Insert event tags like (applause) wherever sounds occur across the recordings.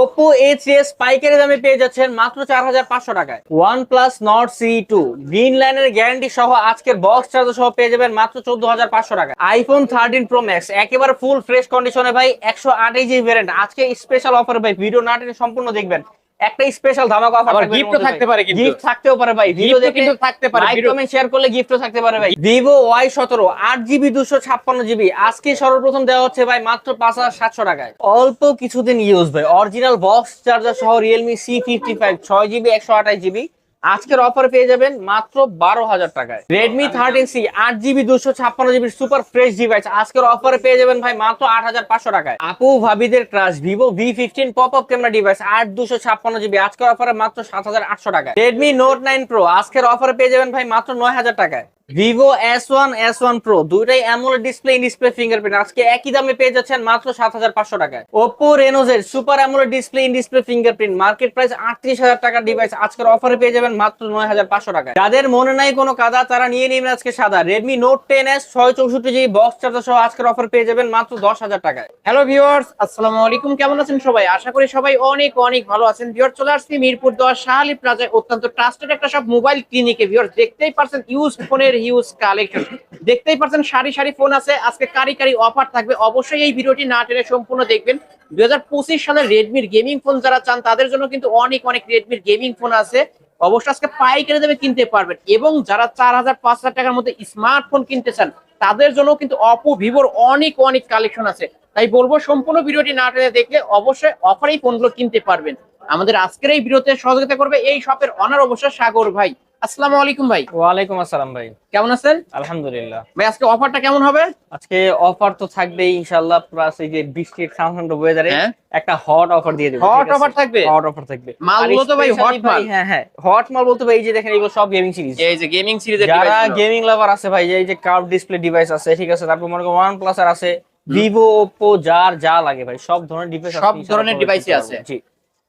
Oppo H S পাইকারি দামে পেয়ে যাচ্ছেন মাত্র চার হাজার পাঁচশো টাকায়। OnePlus Nord C two green লাইনের গ্যারান্টি সহ আজকের বক্স চার্জার সহ পেয়ে যাবেন মাত্র চোদ্দ হাজার পাঁচশো টাকা আইফোন থার্টিন প্রো ম্যাক্স একেবারে ফুল ফ্রেশ কন্ডিশনে ভাই, একশো আট জি ভ্যারেন্ট আজকে স্পেশাল অফার ভাই ভিডিও না টেনে সম্পূর্ণ দেখবেন। একটা স্পেশাল ধামাকা অফার আবার গিফট থাকতে পারে কিন্তু। গিফট থাকতেও পারে ভাই ভিডিও দেখে কিন্তু থাকতে পারে লাইক কমেন্ট শেয়ার করলে গিফটও থাকতে পারে ভাই। Vivo Y17 8GB 256GB আজকে সর্বপ্রথম দেওয়া হচ্ছে ভাই মাত্র 5700 টাকায়। অল্প কিছুদিন ইউজ ভাই। অরিজিনাল বক্স চার্জার সহ Realme C55 6GB 128GB আজকের অফার পেয়ে যাবেন মাত্র বারো হাজার টাকায়। রেডমি থার্টিন সি আট জিবি দুশো ছাপ্পান্ন জিবি সুপার ফ্রেশ ডিভাইস আজকের অফারে পেয়ে যাবেন ভাই মাত্র আট হাজার পাঁচশো টাকায়। আপু, ভাবিদের crush Vivo V fifteen pop up camera device আট দুশো ছাপ্পান্ন জিবি আজকের অফারে মাত্র সাত হাজার আটশো টাকায়। রেডমি নোট নাইন প্রো আজকের অফারে পেয়ে যাবেন ভাই মাত্র নয় হাজার টাকায়। Vivo S one S one Pro দুইটাই অ্যামোলেড ডিসপ্লে ডিসপ্লে ফিঙ্গারপ্রিন্ট আজকে একই দামে পেয়ে যাচ্ছেন মাত্র সাত হাজার পাঁচশো টাকায়। Oppo রেনোজের super AMOLED display display fingerprint market price আটত্রিশ হাজার টাকার ডিভাইস আজকের অফারে পেয়ে যাবেন মাত্র নয় হাজার পাঁচশো টাকায়। যাদের মনে নাই কোনো কাদা, তারা নিয়ে নেবেন আজকে সাদা। রেডমি নোট টেন এস ছয় চৌষট্টি জিবি বক্স চার্জার সহ আজকের অফার পেয়ে যাবেন মাত্র দশ হাজার টাকায়। হ্যালো ভিউয়ার্স আসসালামু আলাইকুম। কেমন আছেন সবাই? আশা করি সবাই অনেক অনেক ভালো আছেন। ভিউয়ার চলে আসছি মিরপুর দশ শাহালি প্লাজায় অত্যন্ত ট্রাস্টেড একটা সব মোবাইল ক্লিনিকে ভিউয়ার্স দেখতেই পারছেন ইউজ ফোনের ইউজ কালেকশন দেখতেই পারছেন সারি সারি ফোন আছে, আজকে কারি কারি অফার থাকবে। অবশ্যই এই ভিডিওটি না টেনে সম্পূর্ণ দেখবেন। দুই হাজার পঁচিশ সালের রেডমির গেমিং ফোন যারা চান, তাদের জন্য কিন্তু অনেক অনেক রেডমির গেমিং ফোন আছে। অবশ্যই আজকে পাইকারি দামে কিনতে পারবেন এবং যারা চার হাজার পাঁচ হাজার টাকার মধ্যে স্মার্টফোন কিনতে চান, তাদের জন্য কিন্তু অপো ভিভোর অনেক অনেক কালেকশন আছে। তাই বলব, সম্পূর্ণ ভিডিওটি না টেনে দেখলে অবশ্যই অফারেই ফোনগুলো কিনতে পারবেন। আমাদের আজকের এই ভিডিওতে সহযোগিতা করবে এই শপের অনার অবশ্যই সাগর ভাই। আসসালামু আলাইকুম ভাই। ওয়ালাইকুম আসসালাম ভাই। কেমন আছেন? আলহামদুলিল্লাহ। ভাই আজকে অফারটা কেমন হবে? আজকে অফার তো থাকবে ইনশাআল্লাহ প্লাস এই যে বৃষ্টির সাউন্ড ওয়েদারে হ্যাঁ। একটা হট অফার দিয়ে দেবো Hot offer থাকবে? হট অফার থাকবে। মালগুলো তো ভাই hot মাল। হ্যাঁ হ্যাঁ হট মাল বলতে ভাই এই যে দেখেন এগুলো সব গেমিং সিরিজ এই যে গেমিং সিরিজের ডিভাইস যারা গেমিং লাভার আছে ভাই এই যে কার্ভ ডিসপ্লে ডিভাইস আছে ঠিক আছে? তারপর মনে করো ওয়ান প্লাস আর আছে ভিভো ওপো যার যা লাগে ভাই সব ধরনের ডিভাইস সব ধরনের device ই আছে। জি।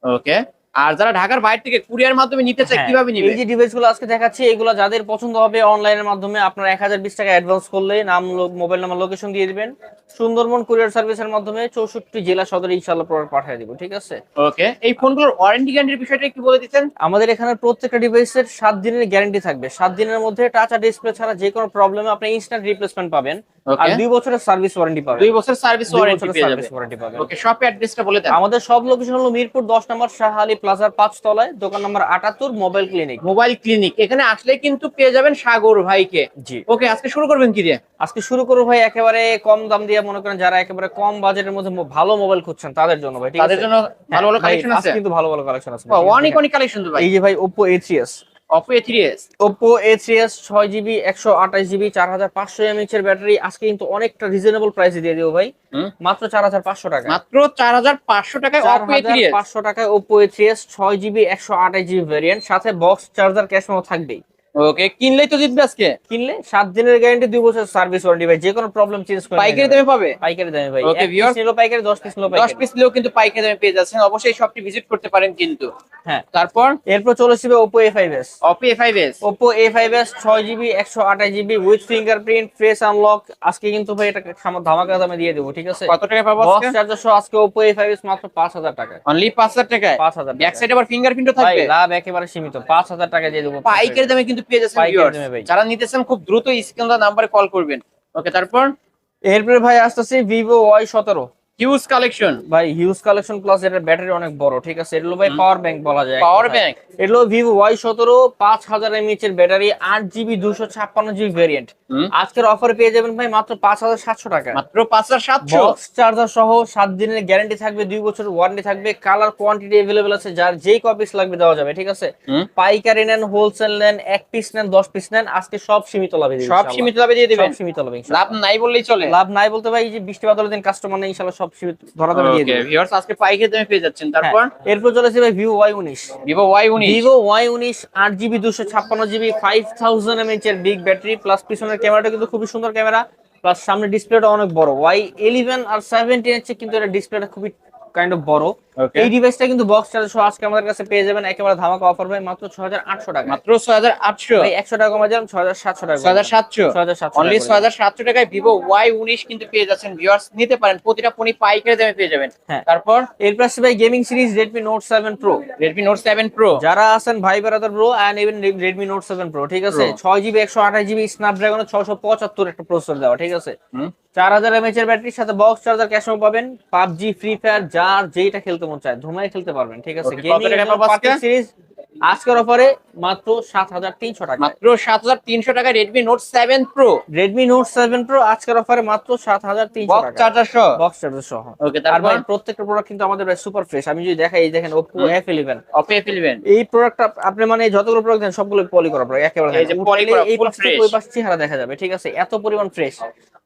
ওকে আর যারা ঢাকার বাইরে থেকে কুরিয়ার মাধ্যমে নিতে চায় হ্যাঁ, কীভাবে নিবে? এই যে ডিভাইসগুলো আজকে দেখাচ্ছি এগুলো যাদের পছন্দ হবে অনলাইনের মাধ্যমে আপনার এক হাজার বিশ টাকা অ্যাডভান্স করলে নাম মোবাইল নাম্বার লোকেশন দিয়ে দিবেন। সুন্দরবন কুরিয়ার সার্ভিসের মাধ্যমে চৌষট্টি জেলা সদরে ইনশাল্লাহ প্রোডাক্ট পাঠিয়ে দিব ঠিক আছে? ওকে এই ফোনগুলোর ওয়ারেন্টি গ্যারান্টির বিষয়টা একটু বলে দিচ্ছেন আমাদের এখানে প্রত্যেকটা ডিভাইসের সাত দিনের গ্যারান্টি থাকবে। সাত দিনের মধ্যে টাচ আর ডিসপ্লে ছাড়া যে কোনো প্রবলেমে আপনি ইনস্ট্যান্ট রিপ্লেসমেন্ট পাবেন। আর দুই বছরের সার্ভিস ওয়ারেন্টি পাবে দুই বছরের সার্ভিস ওয়ারেন্টি পেয়ে ওয়ারেন্টি পাবে ওকে শপ অ্যাড্রেসটা বলে দেন। আমাদের সব লোকেশন হলো মিরপুর 10 নম্বর শাহ আলী প্লাজার 5 তলায় দোকান নম্বর 78 মোবাইল ক্লিনিক মোবাইল ক্লিনিক এখানে আসলে কিন্তু পেয়ে যাবেন সাগর ভাইকে। জি। ওকে আজকে শুরু করবেন কি দিয়ে? আজকে শুরু করব ভাই একেবারে কম দাম দিয়ে মনে করেন যারা একেবারে কম বাজেটের মধ্যে ভালো মোবাইল খুঁজছেন তাদের জন্য ভাই তাদের জন্য ভালো ভালো হ্যাঁ, কালেকশন আছে? কিন্তু ভালো ভালো কালেকশন আছে অনেক অনেক কালেকশন তো ভাই। এই যে ভাই Oppo A3s Oppo A3s Oppo A3s 6GB 128GB 4500mAh এর ব্যাটারি। আজকে কিন্তু অনেকটা রিজনেবল প্রাইসে দিয়ে দেবো ভাই। মাত্র 4500 টাকা মাত্র 4500 টাকায় Oppo A3s 500 টাকায় Oppo A3s 6GB 128GB variant সাথে বক্স চার্জার ক্যাশ থাকবেই। ওকে কিনলেই তো জিতবে আজকে। কিনলে সাত দিনের গ্যারান্টি দুই বছর সার্ভিস ওয়ারেন্টি ভাই যে কোনো প্রবলেম চেঞ্জ করে পাইকারি দামে পাবে? পাইকারি দামে ভাই। পিস viewers- নিলো পাইকারি দশ পিস নিলো পাইকারি। পিস নিলেও কিন্তু পাইকারি দামে পেয়ে যাচ্ছেন। অবশ্যই শপটি ভিজিট করতে পারেন কিন্তু। হ্যাঁ। তারপর? এরপর চলে আসবে এ ফাইভ এস ছয় জিবি একশো আঠাশ GB with fingerprint face unlock আজকে কিন্তু ভাই এটা ধামাকা দামে দিয়ে দেবো ঠিক আছে? কত টাকা পাবো বক্স চার্জার আজকে ওপো এ ফাইভ মাত্র পাঁচ হাজার টাকা অনলি পাঁচ হাজার টাকায়? পাঁচ হাজার ব্যাক সাইড আবার ফিঙ্গারপ্রিন্টও থাকবে? লাভ একেবারে সীমিত। পাঁচ হাজার টাকা দিয়ে দেবো। পাইকারি দামে কিন্তু পেয়ে যাচ্ছেন। যারা নিতেছেন খুব দ্রুত স্ক্রিন নাম্বারে কল করবেন। ওকে তারপর এরপরে ভাই আসতেছি ভিভো ওয়াই সতেরো। হিউজ কালেকশন ভাই হিউজ কালেকশন প্লাস এটার ব্যাটারি অনেক বড় ঠিক আছে? এটা হলো ভাই পাওয়ার ব্যাংক বলা যায় পাওয়ার ব্যাংক এটা হলো ভিভো ওয়াই সতেরো পাঁচ হাজার এমএইচ এর ব্যাটারি আট জিবি দুশো ছাপ্পান্ন জিবি ভ্যারিয়েন্ট আজকের অফারে পেয়ে যাবেন ভাই মাত্র পাঁচ হাজার সাতশো টাকা। মাত্র পাঁচ হাজার সাতশো। বক্স চার্জার সহ সাত দিনের গ্যারান্টি থাকবে দুই বছর ওয়ারেন্টি থাকবে কালার কোয়ান্টিটি অ্যাভেলেবল আছে যার যেই কপিস লাগবে দেওয়া যাবে ঠিক আছে? পাইকারি নেন হোলসেল নেন এক পিস নেন দশ পিস নেন আজকে সব সীমিত লাভে দিবে সব সীমিত লাভে দিয়ে দিবেন। সব সীমিত লাভে লাভ নাই বললেই চলে। লাভ নাই বলতে ভাই এই যে বৃষ্টি বাদলের দিন কাস্টমার নেই ইনশাআল্লাহ সব সীমিত ধরা দামে দিয়ে ওকে ভিউয়ার্স আজকে পাইকারি দামে পেয়ে যাচ্ছেন। তারপর? হ্যাঁ, এরপর চলেছে ভাই ভিভো ওয়াই উনিশ। ভিভো ওয়াই উনিশ। ভিভো ওয়াই উনিশ আট জিবি দুশো ছাপ্পান্ন জিবি ফাইভ থাউজেন্ড এমএইচ এর বিগ ব্যাটারি প্লাস পিছনের ক্যামেরাটা কিন্তু খুবই সুন্দর ক্যামেরা প্লাস সামনে ডিসপ্লেটা অনেক বড়। ওয়াই ইলেভেন আর সেভেন্টিন এর চেয়ে কিন্তু এটা ডিসপ্লেটা খুবই কাইন্ড অফ বড়। এই ডিভাইসটা কিন্তু বক্স চার্জ সহ আজকে আমাদের কাছে পেয়ে যাবেন। একেবারে ধামাকা অফার ভাই মাত্র ছয় হাজার আটশো টাকা মাত্র ছয় হাজার আটশো। ভাই একশো টাকা কমে হাজার সাতশো টাকা ছয় হাজার সাতশো। ছয় হাজার সাতশো অনলি ছয় হাজার সাতশো টাকায় ভিভো ওয়াই উনিশ কিন্তু পেয়ে যাচ্ছেন। ভিউয়ার্স নিতে পারেন প্রতিটা ফোনই পাইকারি দামে পেয়ে যাবেন। হ্যাঁ। তারপর? এর পাশে ভাই gaming series Redmi Note seven Pro Redmi Note seven Pro যারা আছেন ভাই বেড়াদার Pro and even Redmi Note seven Pro ঠিক আছে? Pro। ছয় জিবি একশো আঠাশ জিবি স্ন্যাপড্রাগনের ছশো পঁচাত্তর একটা প্রসেসর দেওয়া ঠিক আছে? হুম। চার হাজার এমএচ এর ব্যাটারির সাথে বক্স চার্জার ক্যাশও পাবেন। পাবজি ফ্রি ফায়ার যার যেটা খেলতে মন চায় ধুমায় খেলতে পারবেন ঠিক আছে? টাকা? সিরিজ আজকের অফারে মাত্র সাত হাজার তিনশো টাকা। মাত্র সাত হাজার তিনশো টাকায় Redmi Note seven Pro Redmi Note seven Pro আজকের অফারে মাত্র সাত হাজার তিনশো চার্জার সহ? বক্স চার্জার সহ। ওকে আর ভাই প্রত্যেকটা প্রোডাক্ট কিন্তু আমাদের সুপার ফ্রেশ আমি যদি দেখাই এই দেখেন ওপো। এফ ইলেভেন অপে ফেলবেন এই প্রোডাক্টটা আপনি মানে যতগুলো প্রোডাক্ট দেন সবগুলো পলি করা প্রোডাক্ট একেবারে এই পাশ থেকে ওই পাশ চেহারা দেখা যাবে ঠিক আছে? এত পরিমাণ ফ্রেশ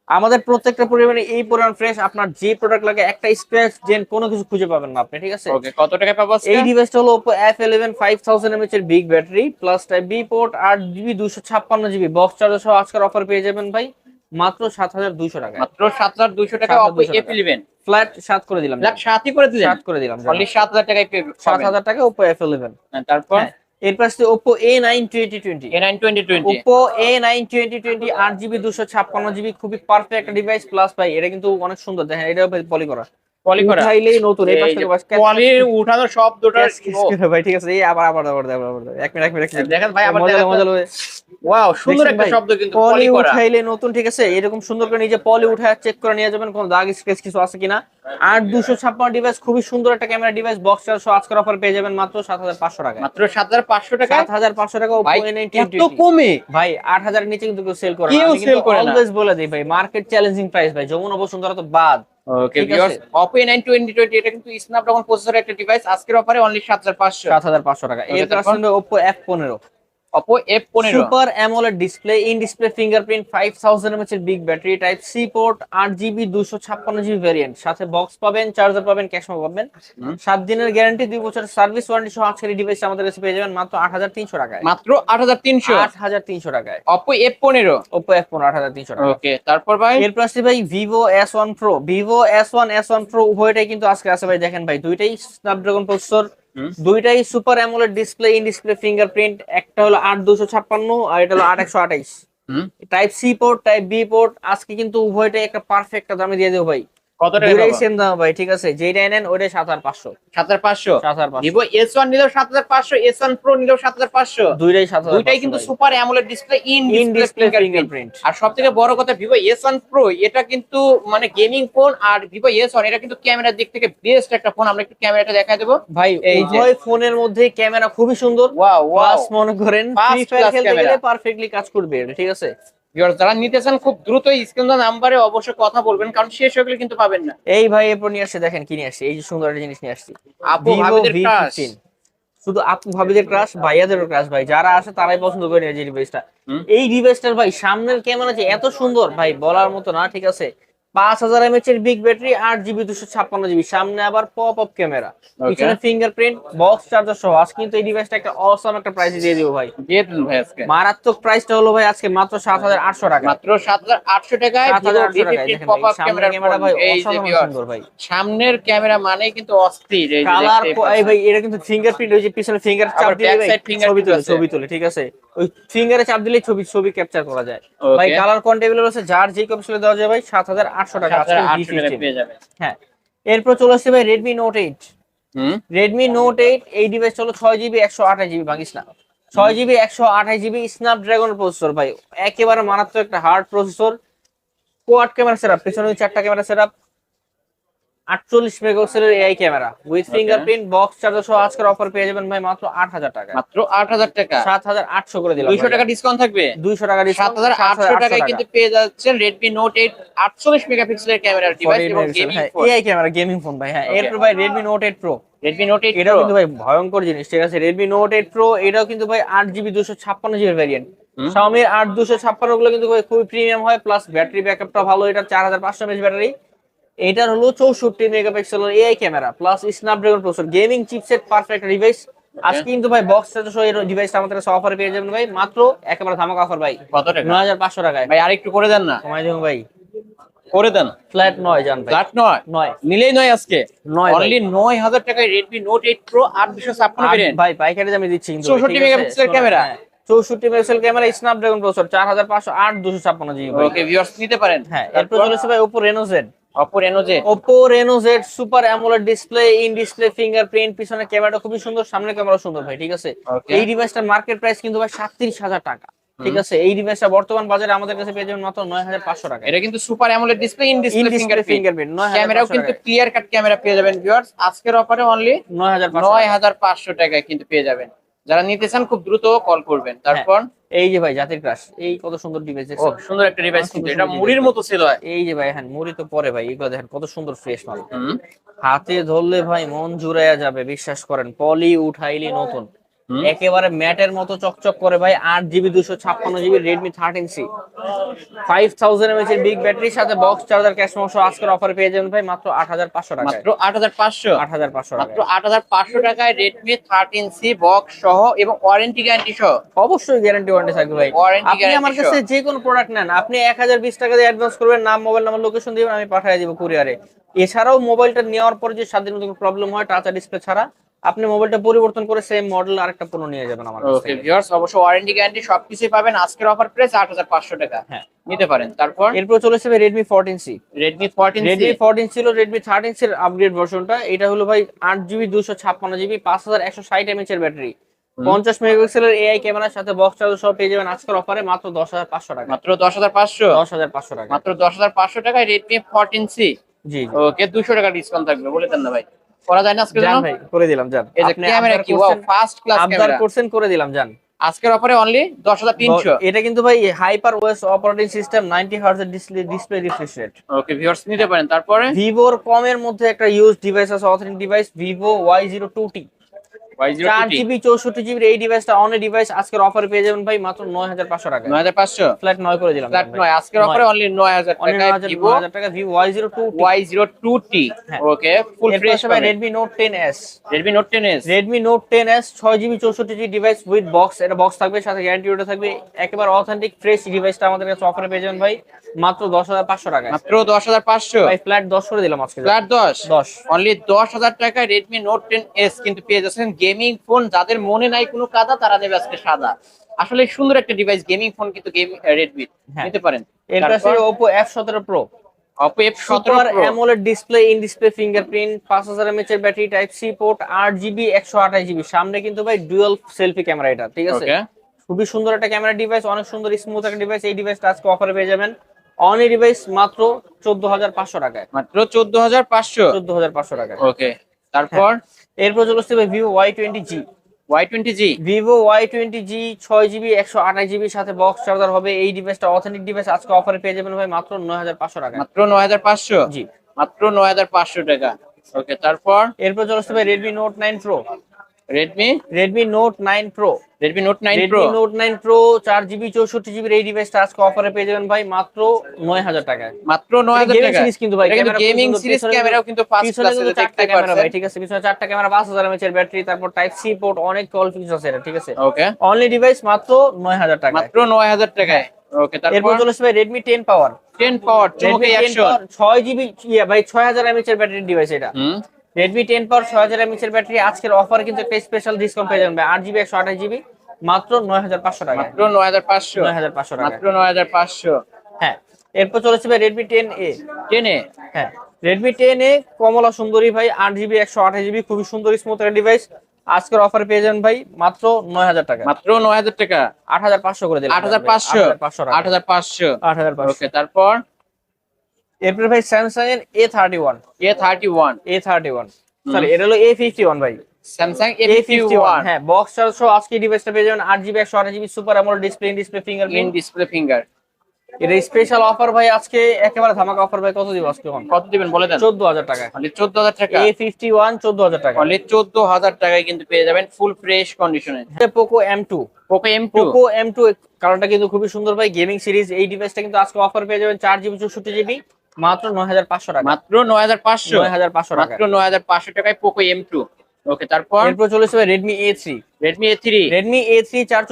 আমাদের প্রত্যেকটা পরিমাণে এই পরিমাণ ফ্রেশ আপনার যে প্রোডাক্ট লাগে একটা স্ক্র্যাচ জেন কোনো কিছু খুঁজে পাবেন না আপনি ঠিক আছে? ওকে কত টাকায় পাবো? এই ডিভাইসটা হলো Oppo F11 5000 mAh এর big battery plus type B port 8 GB 256 GB box charger সহ আজকের অফার পেয়ে যাবেন ভাই মাত্র 7200 টাকা মাত্র সাত হাজার দুইশো টাকা 7,200 টাকা। এফ ইলেভেন ফ্ল্যাট 7 করে দিলাম যাক সাতই করে দিলেন? সাত করে দিলাম অনলি সাত হাজার টাকায় পেয়ে 7000 টাকা Oppo F11 হ্যাঁ, তারপর? হ্যাঁ, এর পাশে Oppo A9 2020 A nine twenty twenty Oppo A9 2020 আট জিবি দুশো ছাপ্পান্ন জিবি খুবই পারফেক্ট একটা ডিভাইস প্লাস ভাই এটা কিন্তু অনেক সুন্দর দেখেন এটা পলি করা পলি করা। উঠাইলেই নতুন এই পাশ থেকে বাস পলির উঠানো শব্দটা ভাই ঠিক আছে এই আবার আবার আবার আবার আবার এক মিনিট এক মিনিট দেখেন ভাই আবার মজা মজা ওয়াও সুন্দর একটা শব্দ কিন্তু পলি পলি করা। উঠাইলে নতুন ঠিক আছে এরকম সুন্দর করে নিজে পলি উঠায় চেক করে নিয়ে যাবেন কোন দাগ স্ক্রেচ কিছু আছে কিনা। আর দুশো ছাপ্পান্ন ডিভাইস খুবই সুন্দর একটা ক্যামেরা ডিভাইস বক্স আজকের অফার পেয়ে যাবেন মাত্র সাত হাজার পাঁচশো টাকা মাত্র সাত হাজার পাঁচশো টাকা সাত হাজার পাঁচশো টাকা ভাই Oppo A9 এত কমে? ভাই আট হাজারের নিচে কিন্তু কেউ সেল করে কেউ sell করে অলওয়েজ বলে দিই ভাই মার্কেট চ্যালেঞ্জিং প্রাইস ভাই যমুনা বসুন্ধরা তো বাদ। ওকে ভিউয়ার্স Oppo A9 2020 এটা কিন্তু স্ন্যাপড্রাগন প্রসেসরের একটা ডিভাইস আজকের অফারে অনলি 7500 7500 টাকা। এর আসলে Oppo F15 Oppo F15 super AMOLED display in display fingerprint 5000 mAh এর big battery type C port 8GB 256GB variant সাথে বক্স পাবেন চার্জার পাবেন ক্যাশমো পাবেন। 7 দিনের গ্যারান্টি 2 বছরের সার্ভিস ওয়ারেন্টি সহ আজকের এই ডিভাইসটা আমাদের কাছে পেয়ে যাবেন মাত্র 8300 টাকায়। মাত্র 8300 8300 টাকায়। Oppo F15 Oppo F15 8300 টাকা ওকে তারপর ভাই? এরপর আসছে ভাই Vivo S1 Pro Vivo S1 S1 Pro উভয়টাই কিন্তু আজকে আছে ভাই দেখেন ভাই দুইটাই স্ন্যাপড্রাগন প্রসেসর দুইটাই super AMOLED display in display fingerprint একটা হলো আট দুশো ছাপ্পান্ন আর এটা হলো আট একশো আঠাইশ। Type C port type B port আজকে কিন্তু উভয়টাই একটা পারফেক্ট দামে দিয়ে দেব ভাই। কত টাকা দুইটাই পাবো সেম দাম ভাই ঠিক আছে? যেটাই নেন ওইটাই সাত হাজার পাঁচশো। 7500 সাত হাজার পাঁচশো। ভিভো S1 নিলেও 7500 S1 Pro নিলেও 7500 দুইটাই সাত হাজার দুইটাই কিন্তু super AMOLED display in display fingerprint আর সব থেকে বড় কথা ভিভো এস ওয়ান প্রো এটা কিন্তু মানে গেমিং ফোন আর ভিভো এস ওয়ান এটা কিন্তু ক্যামেরার দিক থেকে বেস্ট একটা ফোন আমরা একটু ক্যামেরাটা দেখাই দেবো। ভাই এই যে। ফোনের মধ্যে ক্যামেরা খুবই সুন্দর। ওয়াও ওয়াও মনে করেন ফ্রি ফায়ার খেলতে গেলে পারফেক্টলি কাজ করবে ঠিক আছে? যারা নিতে চান খুব দ্রুত স্ক্রিন নাম্বারে অবশ্যই কথা বলবেন কারণ শেষ হয়ে গেলে কিন্তু পাবেন না। এই ভাই এরপর নিয়ে আসছে দেখেন কি নিয়ে আসছে। এই যে সুন্দর একটা জিনিস নিয়ে আসছি। আপু ভাবিদের ক্রাশ শুধু আপু ভাবিদের ক্রাশ ভাইয়াদেরও ক্রাশ ভাই। যারা আছে তারাই পছন্দ করে এই ডিভাইসটা। এই ডিভাইসটার ভাই সামনের ক্যামেরা যে এত সুন্দর ভাই বলার মতো না ঠিক আছে? পাঁচ হাজার এমএচ এর বিগ ব্যাটারি আট জিবি দুশো ছাপ্পান্ন জিবি সামনে আবার পপ আপ ক্যামেরা পিছনে ফিঙ্গারপ্রিন্ট বক্স চার্জার সহ। আজ কিন্তু এই ডিভাইসটা একটা অসম একটা প্রাইস দিয়ে দিব ভাই। দিয়ে দিন ভাই আজকে। মারাত্মক প্রাইসটা হলো ভাই আজকে মাত্র সাত হাজার আটশো টাকা। মাত্র সাত হাজার আটশো টাকায় পপ আপ ক্যামেরা ভাই সুন্দর ভাই। সামনের ক্যামেরা মানে কিন্তু অস্থির কালার। ভাই এটা কিন্তু ফিঙ্গারপ্রিন্ট ওই যে পিছনে ফিঙ্গার চাপ fingerprint ছবি তুলে ছবি তুলে ঠিক আছে? ওই ফিঙ্গারে চাপ দিলেই ছবি ছবি ক্যাপচার করা যায়। ভাই। কালার কোয়ান্টেবল আছে যার যে কপি দেওয়া যায় ভাই সাত হাজার আটশো টাকা আজকে 7800 টাকা V15 পেয়ে যাবেন হ্যাঁ। এরপর চলে আসছে ভাই Redmi Note eight hmm? Redmi Note eight এই ডিভাইস হলো ছয় জিবি একশো আঠাশ জিবি ভাঙিস না ছয় জিবি একশো আঠাশ জিবি স্ন্যাপড্রাগন প্রসেসর ভাই। একেবারে মারাত্মক একটা hard processor quad camera setup পেছনে চারটা ক্যামেরা সেটআপ আটচল্লিশ মেগাপিক্সেলের AI camera. With. Fingerprint box charger সহ আজকের অফার পেয়ে যাবেন ভাই মাত্র আট হাজার টাকা। মাত্র আট হাজার টাকা? সাত হাজার আটশো করে দিলাম দুইশো টাকা ডিসকাউন্ট থাকবে? দুইশো টাকা সাত হাজার আটশো টাকায় কিন্তু পেয়ে যাচ্ছেন রেডমি নোট এইট আটচল্লিশ মেগাপিক্সেলের ক্যামেরার ডিভাইস এবং gaming phone AI camera gaming phone ভাই হ্যাঁ. এরপর ভাই Redmi Note eight Pro Redmi Note eight এটাও কিন্তু ভাই ভয়ঙ্কর জিনিস ঠিক আছে? রেডমি নোট এইট প্রো এটাও কিন্তু ভাই আট জিবি দুশো ছাপ্পান্ন জিবি ভ্যারিয়েন্ট হুম। Xiaomi আট দুশো ছাপ্পান্নগুলো কিন্তু ভাই খুবই প্রিমিয়াম হয় প্লাস ব্যাটারি ব্যাকআপটা ভালো এটা চার হাজার পাঁচশো এমএচ ব্যাটারি এটার হলো চৌষট্টি megapixel AI camera plus Snapdragon processor gaming chipset perfect device আজকে কিন্তু ভাই বক্স সহ এই ডিভাইসটা আমাদের কাছে অফারে পেয়ে যাবেন ভাই মাত্র একেবারে ধামাকা অফার ভাই। কত টাকা? নয় হাজার পাঁচশো টাকায়। ভাই আরেকটু করে দেন না। কমাই দেবো ভাই। করে দেন। ফ্ল্যাট নয় জান ভাই। ফ্ল্যাট নয়? নয়। নিলেই নয় আজকে? নয় অনলি নয় হাজার টাকায় রেডমি নোট এইট প্রো আট দুশো ছাপ্পান্ন ভেরিয়েন্ট ভাই পাইকারি দামে দিচ্ছি কিন্তু 64 ঠিক আছে? মেগাপিক্সেলের শোনেন, ক্যামেরা। হ্যাঁ, চৌষট্টি মেগাপিক্সেল ক্যামেরা স্ন্যাপড্রাগন প্রসেসর চার হাজার পাঁচশো আট দুশো ছাপ্পান্ন জিবি ওকে ভিউয়ার্স নিতে পারেন। হ্যাঁ এরপর চলেছে ভাই Oppo Reno Z Oppo Reno Z Oppo Reno Z super AMOLED display in display fingerprint পিছনে ক্যামেরাটা খুবই সুন্দর সামনে ক্যামেরা সুন্দর ভাই ঠিক আছে? এই ডিভাইসটার মার্কেট প্রাইস কিন্তু ভাই সাতত্রিশ হাজার টাকা ঠিক আছে? এই ডিভাইসটা বর্তমান বাজারে আমাদের কাছে পেয়ে যাবেন মাত্র নয় হাজার পাঁচশো টাকা। এটা কিন্তু super AMOLED display in fingerprint ক্যামেরাও কিন্তু ক্লিয়ার কাট ক্যামেরা পেয়ে যাবেন ভিউয়ার্স আজকের অফারে অনলি নয় হাজার নয় হাজার পাঁচশো টাকায় কিন্তু পেয়ে যাবেন। যারা নিতে চান খুব দ্রুত কল করবেন। তারপর? এই যে ভাই জাতির ক্রাশ এই কত সুন্দর ডিভাইস দেখছ সুন্দর একটা ডিভাইস কিন্তু এটা মুড়ির মতো ছিল হয় এই যে ভাই হ্যাঁ মুড়ি তো পরে ভাই এগুলো দেখেন কত সুন্দর ফ্রেশ মাল। হাতে ধরলে ভাই মন জুড়াইয়া যাবে বিশ্বাস করেন পলি উঠাইলি নতুন। একেবারে ম্যাটের মতো চকচক করে ভাই আট জিবি দুশো ছাপ্পান্ন GB Redmi thirteen C five thousand mAh এর বিগ ব্যাটারির সাথে বক্স চার্জার ক্যাশ সহ আজকের অফার পেয়ে যাবেন ভাই মাত্র আট হাজার পাঁচশো টাকা মাত্র আট হাজার পাঁচশো? আট হাজার পাঁচশো মাত্র আট হাজার পাঁচশো টাকায় রেডমি থার্টিন সি বক্স সহ এবং ওয়ারেন্টি গ্যারান্টি সহ। অবশ্যই গ্যারান্টি ওয়ারেন্টি থাকবে ভাই। আপনি আমার কাছে যে কোনো প্রোডাক্ট নেন আপনি এক হাজার বিশ টাকা দিয়ে অ্যাডভান্স করবেন নাম মোবাইল নাম্বার লোকেশন দিবেন আমি পাঠিয়ে দিব কুরিয়ারে এছাড়াও মোবাইলটা নেওয়ার পর যে মতো প্রবলেম হয় টাচা ডিসপ্লে ছাড়া আপনি মোবাইলটা পরিবর্তন করে সেম মডেল আরেকটা পণ্য নিয়ে যাবেন আমার কাছ ওকে। ভিউয়ার্স অবশ্য ওয়ারেন্টি গ্যারান্টি সবকিছুই পাবেন। আজকের অফার প্রাইস আট হাজার পাঁচশো টাকা। হ্যাঁ। নিতে পারেন। তারপর? এরপর চলে আসবে fourteen C Redmi fourteen Redmi fourteen ছিল রেডমি থার্টিন এর আপগ্রেড ভার্সনটা এটা হলো ভাই আট জিবি দুশো ছাপ্পান্ন জিবি পাঁচ হাজার একশো ষাট এমএচ এর ব্যাটারি পঞ্চাশ মেগাপিক্সেলের এআই ক্যামেরার সাথে বক্স চার্জার সহ পেয়ে যাবেন আজকের অফারে মাত্র দশ হাজার পাঁচশো টাকা। মাত্র দশ হাজার পাঁচশো? দশ হাজার পাঁচশো টাকা। মাত্র দশ হাজার পাঁচশো টাকায় Redmi fourteen C G G. Okay দুশো টাকা ডিসকাউন্ট থাকবে। বলে দেন না ভাই। করা যায় না আজকে জান ভাই করে দিলাম জান এই যে ক্যামেরা কি ওয়াও ফার্স্ট ক্লাস ক্যামেরা আপনার কোর্সেন করে দিলাম জান আজকের অফারে অনলি 10300 এটা কিন্তু ভাই Hyper OS operating system 90 hertz display display refresh rate okay viewers নিতে পারেন। তারপরে? ভিভোর কমের মধ্যে একটা ইউজ ডিভাইস আছে অথেন্টিক ডিভাইস ভিভো Y02T চার জিবি চৌষট্টি জিবির এই ডিভাইসটা অন ডিভাইস আজকের অফারে পেয়ে যাবেন ভাই মাত্র নয় হাজার পাঁচশো টাকা নয় হাজার পাঁচশো? ফ্ল্যাট নয় করে দিলাম। ফ্ল্যাট নয় আজকের অফারে অনলি নয় হাজার হাজার টাকা Vivo Y zero two Y zero two T. Okay full fresh আছে Redmi Note ten S Redmi Note ten S Redmi Note ten S ছয় জিবি চৌষট্টি জিবি ডিভাইস উইথ বক্স এটা বক্স থাকবে সাথে গ্যারান্টি ওটা থাকবে। একেবারে অথেন্টিক ফ্রেশ ডিভাইসটা আমাদের কাছে অফারে পেয়ে যাবেন ভাই মাত্র দশ হাজার পাঁচশো টাকা মাত্র দশ হাজার পাঁচশো। ভাই ফ্ল্যাট দশ করে দিলাম আজকে। ফ্ল্যাট দশ? দশ। অনলি দশ হাজার টাকায় রেডমি নোট টেন এস কিন্তু পেয়ে যাচ্ছেন গেমিং ফোন যাদের মনে নাই কোনো কাদা তারা নেবে আজকে সাদা। আসলে সুন্দর একটা ডিভাইস গেমিং ফোন কিন্তু গেমিং রেডমি হ্যাঁ। নিতে পারেন। ওপো এফ সতেরো প্রো অপো এফ সতেরো super AMOLED display in display fingerprint পাঁচ হাজার এমএচ এর ব্যাটারি টাইপ সি পোর্ট আট জিবি একশো আঠাশ জিবি সামনে কিন্তু ভাই ডুয়াল সেলফি ক্যামেরা এটা ঠিক আছে? খুবই সুন্দর একটা ক্যামেরা ডিভাইস অনেক সুন্দর স্মুথ একটা ডিভাইস এই ডিভাইসটা আজকে অফারে পেয়ে যাবেন। অন ডিভাইস মাত্র চোদ্দ হাজার পাঁচশো টাকায়। মাত্র চোদ্দ হাজার পাঁচশো। চোদ্দ হাজার পাঁচশো টাকায়। ওকে তারপর এরপর চলে আসছে Vivo Y twenty G Y twenty G Vivo Y twenty G ছয় জিবি একশো আঠাশ জিবির সাথে বক্স চার্জার হবে। এই ডিভাইসটা অথেন্টিক ডিভাইস আজকে অফারে পেয়ে যাবেন ভাই মাত্র নয় হাজার পাঁচশো টাকা। মাত্র নয় হাজার পাঁচশো? জি। মাত্র নয় হাজার পাঁচশো টাকা। ওকে তারপর? এরপর চলে আসতে ভাই Redmi Note nine Pro Redmi Redmi Note nine Pro Redmi Note nine Pro Redmi Note nine Pro চার জিবি চৌষট্টি জিবির এই ডিভাইসটা আজকে অফারে পেয়ে যাবেন ভাই মাত্র নয় হাজার টাকায়। মাত্র নয় হাজার টাকা সিরিজ কিন্তু ভাই ক্যামেরা গেমিং সিরিজ ক্যামেরাও কিন্তু ফার্স্ট পিছনে ক্লাসে চারটা দেখতে ক্যামেরা ভাই ঠিক আছে পিছনে চারটা ক্যামেরা পাঁচ হাজার এমএচ এর ব্যাটারি তারপর টাইপ সি পোর্ট অনেক কল ফিচার আছে এটা ঠিক আছে। ওকে অনলি ডিভাইস মাত্র নয় হাজার টাকা মাত্র নয় হাজার টাকায়। ওকে তারপর? চলে আসবে Redmi ten Power ten Power ছয় জিবি ভাই ছয় হাজার এমএচ এর ব্যাটারি ডিভাইস এটা। রেডমি টেন পাওয়ার ছয় হাজার এমএচ এর ব্যাটারি আজকের অফার কিন্তু একটা স্পেশাল ডিসকাউন্ট পেয়ে যাবেন আট জিবি একশো আঠাশ জিবি মাত্র নয় হাজার পাঁচশো টাকা। মাত্র নয় হাজার পাঁচশো। নয় হাজার পাঁচশো টাকা। মাত্র নয় হাজার পাঁচশো। হ্যাঁ। এরপর চলেছে ভাই রেডমি টেন এ টেনে হ্যাঁ। রেডমি টেন এ কমলা সুন্দরী ভাই আট জিবি একশো আঠাশ জিবি খুবই সুন্দর স্মুথ একটা ডিভাইস আজকের অফার পেয়ে যাবেন ভাই মাত্র নয় হাজার টাকা। মাত্র নয় হাজার টাকা। আট হাজার পাঁচশো করে দিলাম। আট হাজার পাঁচশো। পাঁচশো আট হাজার পাঁচশো। আট হাজার পাঁচশো। তারপর? এরপর ভাই স্যামসাং এর A thirty one A thirty one A thirty one sorry এটা হলো এ ফিফটি ওয়ান ভাই স্যামসাং এ ফিফটি ওয়ান হ্যাঁ বক্স সহ আজকে ডিভাইসটা পেয়ে যাবেন আট জিবি একশো আঠাশ GB super AMOLED display display in fingerprint display finger এটা স্পেশাল অফার ভাই আজকে একেবারে ধামাকা অফার ভাই। কত দিব আজকে কত দিবেন বলে দেন? চোদ্দ হাজার টাকা চোদ্দ হাজার টাকা। এ ফিফটি ওয়ান চোদ্দ হাজার টাকা অনলি চোদ্দ হাজার টাকায় কিন্তু পেয়ে যাবেন ফুল ফ্রেশ কন্ডিশনে Poco M two Poco M two কারণটা কিন্তু খুবই সুন্দর ভাই। গেমিং সিরিজ এই ডিভাইসটা কিন্তু আজকে অফার পেয়ে যাবেন চার জিবি চৌষট্টি জিবি মাত্র নয় হাজার পাঁচশো টাকা। মাত্র নয় হাজার পাঁচশো। নয় হাজার পাঁচশো টাকা। মাত্র নয় হাজার পাঁচশো টাকায় পোকো এম টু ওকে তারপর? এরপর চলে আসবে Redmi A three Redmi A three চার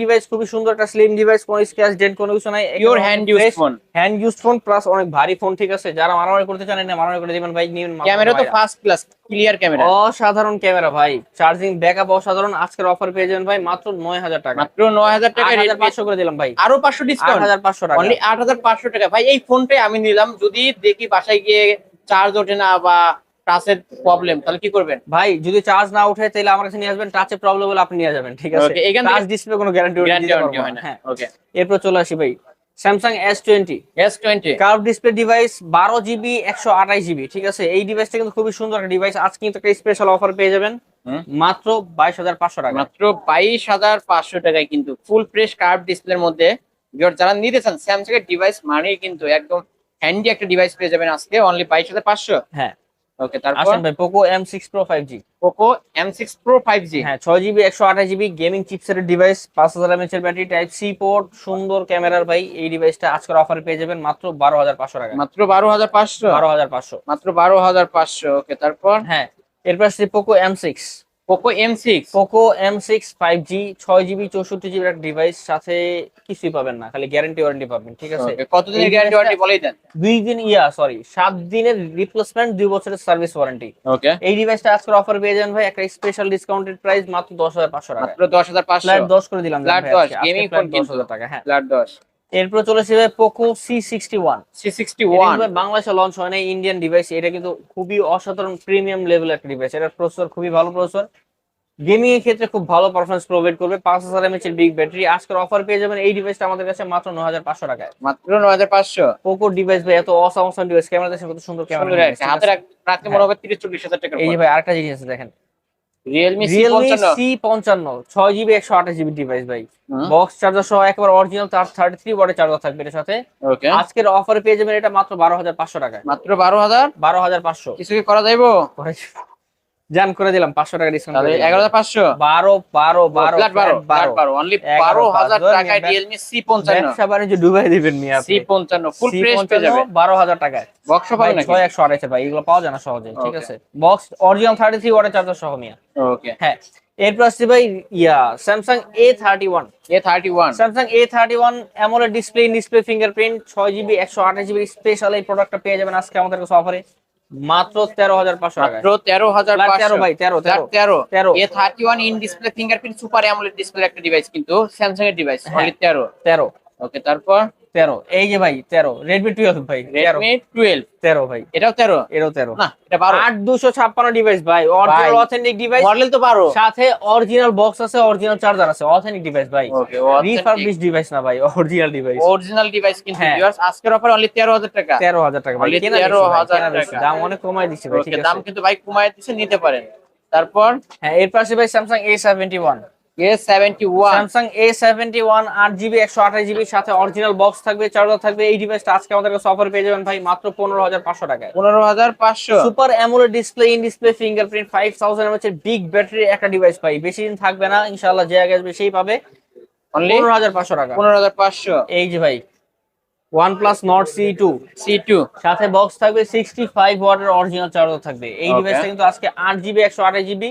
ডিভাইস খুবই সুন্দর একটা স্লিম ডিভাইস কোনো স্ক্র্যাচ ডেন্ট কোনো কিছু নাই। Pure hand use phone hand use phone plus অনেক ভারী ফোন ঠিক আছে? যারা মারামারি করতে চান না মারামারি করে দিবেন ভাই নিন ক্যামেরা তো ফার্স্ট ক্লাস ক্লিয়ার ক্যামেরা। অসাধারণ ক্যামেরা ভাই চার্জিং ব্যাকআপ অসাধারণ আজকের অফার পেয়ে যাবেন ভাই মাত্র নয় হাজার টাকা। মাত্র নয় হাজার টাকা আট হাজার রেডমি পাঁচশো করে দিলাম ভাই। আরও পাঁচশো আট ডিসকাউন্ট হাজার পাঁচশো টাকা। অনলি আট হাজার পাঁচশো টাকা। ভাই এই ফোনটাই আমি নিলাম যদি দেখি বাসায় গিয়ে চার্জ ওঠে না বা টাচের প্রবলেম তাহলে কি করবেন? ভাই যদি চার্জ না উঠে তাহলে আমার কাছে নিয়ে আসবেন টাচে প্রবলেম হলে আপনি নিয়ে যাবেন ঠিক আছে? এখান টাচ ডিসপ্লে কোনো গ্যারান্টি হয় না। হ্যাঁ। ওকে এরপর চলে আসি ভাই Samsung S twenty S twenty curve display device বারো জিবি একশো আঠাশ জিবি ঠিক আছে? এই ডিভাইসটা কিন্তু খুবই সুন্দর একটা ডিভাইস আজ কিন্তু একটা স্পেশাল অফার পেয়ে যাবেন। মাত্র বাইশ হাজার পাঁচশো টাকা। মাত্র বাইশ হাজার পাঁচশো টাকায় কিন্তু ফুল ফ্রেশ কার্ভ ডিসপ্লের মধ্যে যারা নিতে চান স্যামসাং এর ডিভাইস মানেই কিন্তু একদম হ্যান্ডি একটা ডিভাইস পেয়ে যাবেন আজকে অনলি বাইশ হাজার পাঁচশো। হ্যাঁ। ওকে তারপর? আসেন ভাই five G Poco M six pro five G হ্যাঁ ছয় জিবি একশো আঠাশ জিবি গেমিং চিপসেটের ডিভাইস পাঁচ হাজার এমএচ এর ব্যাটারি টাইপ সি পোর্ট সুন্দর ক্যামেরার ভাই এই ডিভাইসটা আজকের অফারে পেয়ে যাবেন মাত্র বারো হাজার পাঁচশো টাকা মাত্র বারো হাজার পাঁচশো? বারো হাজার পাঁচশো। মাত্র বারো হাজার পাঁচশো ওকে তারপর? হ্যাঁ এরপর আছে Poco M six Poco M six Poco M six five G ছয় জিবি চৌষট্টি জিবির একটা ডিভাইস সাথে কিছুই পাবেন না খালি গ্যারান্টি ওয়ারেন্টি পাবেন ঠিক আছে? কতদিনের গ্যারান্টি ওয়ারেন্টি বলেই দেন? দুই দিন ইয়া সরি সাত দিনের রিপ্লেসমেন্ট দুই বছরের সার্ভিস ওয়ারেন্টি ওকে এই ডিভাইসটা আজকের অফার পেয়ে যান ভাই একটা স্পেশাল ডিসকাউন্টেড প্রাইস মাত্র দশ হাজার পাঁচশো টাকা মাত্র দশ হাজার পাঁচশো। দশ করে দিলাম Flat 10, gaming phone দশ হাজার টাকা হ্যাঁ। দশ। এরপর চলেছে ভাই Poco C sixty one C sixty one বাংলাদেশে লঞ্চ হয় না ইন্ডিয়ান ডিভাইস এটা কিন্তু খুবই অসাধারণ প্রিমিয়াম লেভেলের একটা ডিভাইস এটার প্রসেসর খুবই ভালো প্রসেসর গেমিং এর ক্ষেত্রে খুব ভালো পারফরমেন্স প্রোভাইড করবে। পাঁচ হাজার এমএচ এর বিগ ব্যাটারি আজকের অফার পেয়ে যাবেন এই ডিভাইসটা আমাদের কাছে মাত্র নয় হাজার পাঁচশো টাকায়। মাত্র নয় হাজার পাঁচশো। পোকো ডিভাইস ভাই এত অসাম ডিভাইস ক্যামেরা দেখে কত সুন্দর ক্যামেরা হাতে রাখতে মনে হবে তিরিশ চল্লিশ হাজার টাকা এই যে ভাই আরেকটা জিনিস আছে দেখেন। রিয়েলমি সি রিয়েলমি পঞ্চান্ন। ছয় জিবি একশো আঠাশ জিবি ডিভাইস ভাই। বক্স চার্জার সহ একবার অরিজিনাল তার থার্টি থ্রি ওয়াটের চার্জার থাকবে এর সাথে। ওকে আজকের অফারে পেয়ে যাবেন এটা মাত্র বারো হাজার পাঁচশো টাকায়। মাত্র বারো হাজার? বারো হাজার পাঁচশো। কিছু কি করা যাইবো? জান করে দিলাম পাঁচশো টাকা ডিসকাউন্ট তাহলে এগারো হাজার পাঁচশো। বারো বারো বারো ফ্ল্যাট বারো ফ্ল্যাট বারো অনলি এগারো, বারো হাজার বারো, টাকায় ব্যবসা বাণিজ্য ডুবাই দিবেন মিয়া সি পঞ্চান্ন ফুল ফ্রেশ পেয়ে যাবে বারো হাজার টাকায়। বক্স পাবে নাকি? ছয় একশো ভাই এগুলো পাওয়া যায় না সহজে ঠিক আছে। বক্স অরিজিনাল ওয়াটের চার্জার সহ মিয়া। ওকে হ্যাঁ এরপর আসছে ভাই yeah Samsung A thirty one A thirty one Samsung A thirty one AMOLED display display fingerprint ছয় জিবি একশো আঠাশ জিবি স্পেশাল এই প্রোডাক্টটা পেয়ে যাবেন আজকে আমাদের কাছে অফারে মাত্র তেরো হাজার পাঁচশো মাত্র তেরো হাজার তেরো ভাই তেরো তেরো। তেরো। A thirty one in display fingerprint super AMOLED display একটা ডিভাইস কিন্তু স্যামসাং এর ডিভাইস হ্যাঁ। তেরো। তেরো। ওকে তারপর? তেরো। এই যে ভাই তেরো। রেডমি টুয়েলভ ভাই তেরো। রেডমি টুয়েলভ তেরো ভাই। এটাও তেরো? এরও তেরো। না এটা বারো। আট দুশো ছাপ্পান্ন ডিভাইস ভাই অরিজিনাল অথেন্টিক ডিভাইস মডেল তো বারো। সাথে অরিজিনাল বক্স আছে অরিজিনাল চার্জার আছে অথেন্টিক ডিভাইস ভাই। রিফারবিশ ডিভাইস না ভাই অরিজিনাল ডিভাইস অরিজিনাল ডিভাইস কিন্তু হ্যাঁ। viewers, আজকের অফার অনলি তেরো হাজার টাকা। তেরো হাজার টাকা ভাই কেনা 13,000 টাকা। দাম অনেক কমাই দিচ্ছি ভাই দাম কিন্তু ভাই কমায় দিচ্ছে নিতে পারেন। তারপর? হ্যাঁ এর পাশে ভাই Samsung A seventy one Samsung A seventy one আট জিবি একশো আঠাশ জিবির সাথে অরিজিনাল বক্স থাকবে চার্জার থাকবে। এই ডিভাইসটা আজকে আমাদের কাছে অফার পেয়ে যাবেন ভাই মাত্র পনেরো হাজার পাঁচশো টাকায়। পনেরো হাজার পাঁচশো। Super AMOLED display in display fingerprint five thousand এর বিগ ব্যাটারি একটা ডিভাইস পাই বেশি দিন থাকবে না ইনশাআল্লাহ যে আগে আসবে সেই পাবে। পনেরো হাজার পাঁচশো টাকা। পনেরো হাজার পাঁচশো। এই যে ভাই সাথে বক্স থাকবে ওয়াটের অরিজিনাল চার্জার থাকবে। এই. ডিভাইসটা কিন্তু আজকে আট জিবি একশো আঠাশ জিবি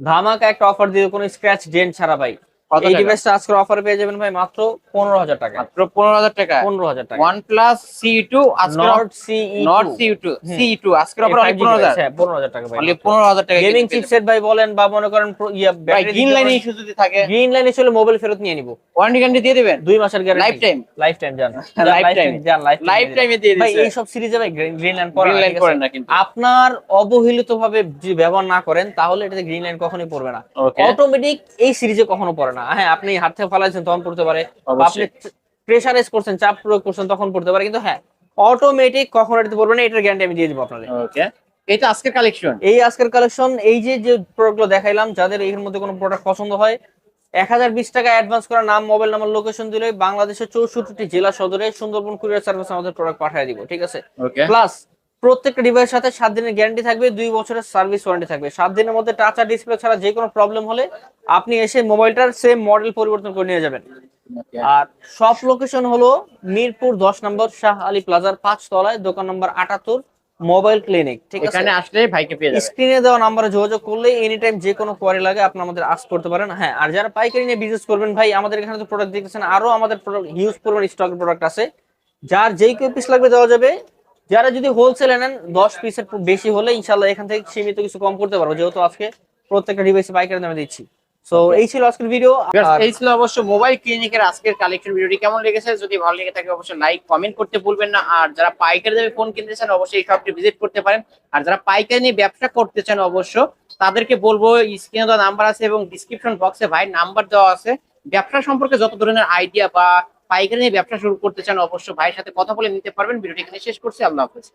ধামাকা একটা অফার দিয়ে কোনো স্ক্র্যাচ ডেন্ট ছাড়া ভাই। এই ডিভাইসটা আজকের অফার পেয়ে যাবেন ভাই মাত্র পনেরো হাজার টাকা মাত্র পনেরো হাজার টাকা পনেরো হাজার টাকা ওয়ান প্লাস সি টু আজকের not C not C two C two আজকের অফার অনলি পনেরো হাজার। হ্যাঁ পনেরো হাজার টাকা ভাই অনলি পনেরো হাজার টাকা গেমিং চিপসেট ভাই বলেন বা মনে করেন ইয়া ভাই গ্রিন লাইনে ইস্যু যদি থাকে গ্রিন লাইনে চলে মোবাইল ফেরত নিয়ে নিব। ওয়ারেন্টি গ্যারান্টি দিয়ে দিবেন? দুই মাসের গ্যারান্টি Lifetime? লাইফ টাইম (laughs) জান Lifetime? জান লাইফ Lifetime এ দিয়ে ভাই এই সব সিরিজে ভাই গ্রিন লাইন পড়ে গ্রিন লাইন ঠিক না কিন্তু। আপনার অবহেলিত ভাবে যদি ব্যবহার না করেন তাহলে এটাতে গ্রিন লাইন কখনোই পড়বে না। অটোমেটিক এই সিরিজে কখনো পড়ে না। হ্যাঁ আপনি হাত থেকে ফালাইছেন তখন পড়তে পারে। বা আপনি। প্রেসারাইজ করছেন চাপ প্রয়োগ করছেন তখন পড়তে পারে। কিন্তু হ্যাঁ অটোমেটিক কখনো এটাতে পড়বে না এটার গ্যারান্টি আমি দিয়ে দেবো আপনাদের। ওকে এটা আজকের কালেকশন এই আজকের কালেকশন এই যে যে প্রোডাক্টগুলো দেখাইলাম যাদের এর মধ্যে কোনো প্রোডাক্ট পছন্দ হয় এক হাজার বিশ টাকা অ্যাডভান্স করা নাম মোবাইল নাম্বার লোকেশন দিলে বাংলাদেশের চৌষট্টি জেলা সদরে সুন্দরবন কুরিয়ার সার্ভিস আমাদের প্রোডাক্ট পাঠিয়ে দিব ঠিক আছে? প্লাস প্রত্যেকটা ডিভাইসের সাথে সাত দিনের গ্যারান্টি থাকবে দুই বছরের সার্ভিস ওয়ারেন্টি থাকবে। সাত দিনের মধ্যে টাচ আর ডিসপ্লে ছাড়া যে কোনো প্রবলেম হলে আপনি এসে মোবাইলটার সেম মডেল পরিবর্তন করে নিয়ে যাবেন। আর সব লোকেশন হলো মিরপুর দশ নম্বর শাহ আলী প্লাজার পাঁচ তলায় দোকান নম্বর আটাত্তর মোবাইল ক্লিনিক ঠিক আছে? এখানে আসলে ভাইকে পেয়ে যাবে স্ক্রিনে দেওয়া নাম্বারে যোগাযোগ করলে এনি টাইম যে কোনো কোয়ারি লাগে আপনি আমাদের আস করতে পারেন। হ্যাঁ আর যারা পাইকারি নিয়ে বিজনেস করবেন ভাই আমাদের এখানে তো প্রোডাক্ট দেখতেছেন আরও আমাদের প্রোডাক্ট হিউজ পরিমাণ স্টকের প্রোডাক্ট আছে। যার যেই কেউ পিস লাগবে দেওয়া যাবে যারা যদি হোলসেলে নেন দশ পিসের বেশি হলে ইনশাল্লাহ এখান থেকে সীমিত কিছু কম করতে পারব। যেহেতু আজকে প্রত্যেকটা ডিভাইসে পাইকারি দামে দিচ্ছি। সো এই ছিল আজকের ভিডিও এই ছিল অবশ্য মোবাইল ক্লিনিকের আজকের কালেকশন ভিডিওটি কেমন লেগেছে? যদি ভালো লেগে থাকে অবশ্যই লাইক কমেন্ট করতে ভুলবেন না। আর যারা পাইকারি দামে ফোন কিনতে চান অবশ্যই এই শপটি ভিজিট করতে পারেন। আর যারা পাইকারি নিয়ে ব্যবসা করতে চান অবশ্য তাদেরকে বলব স্ক্রিনে দেওয়া নাম্বার আছে এবং ডিসক্রিপশন বক্সে ভাই নাম্বার দেওয়া আছে। ব্যবসা সম্পর্কে যত ধরনের আইডিয়া বা পাইকারি ব্যবসা শুরু করতে চান, অবশ্য ভাইয়ের সাথে কথা বলে নিতে পারবেন। ভিডিওটি এখানে শেষ করছি। আল্লাহ হাফেজ।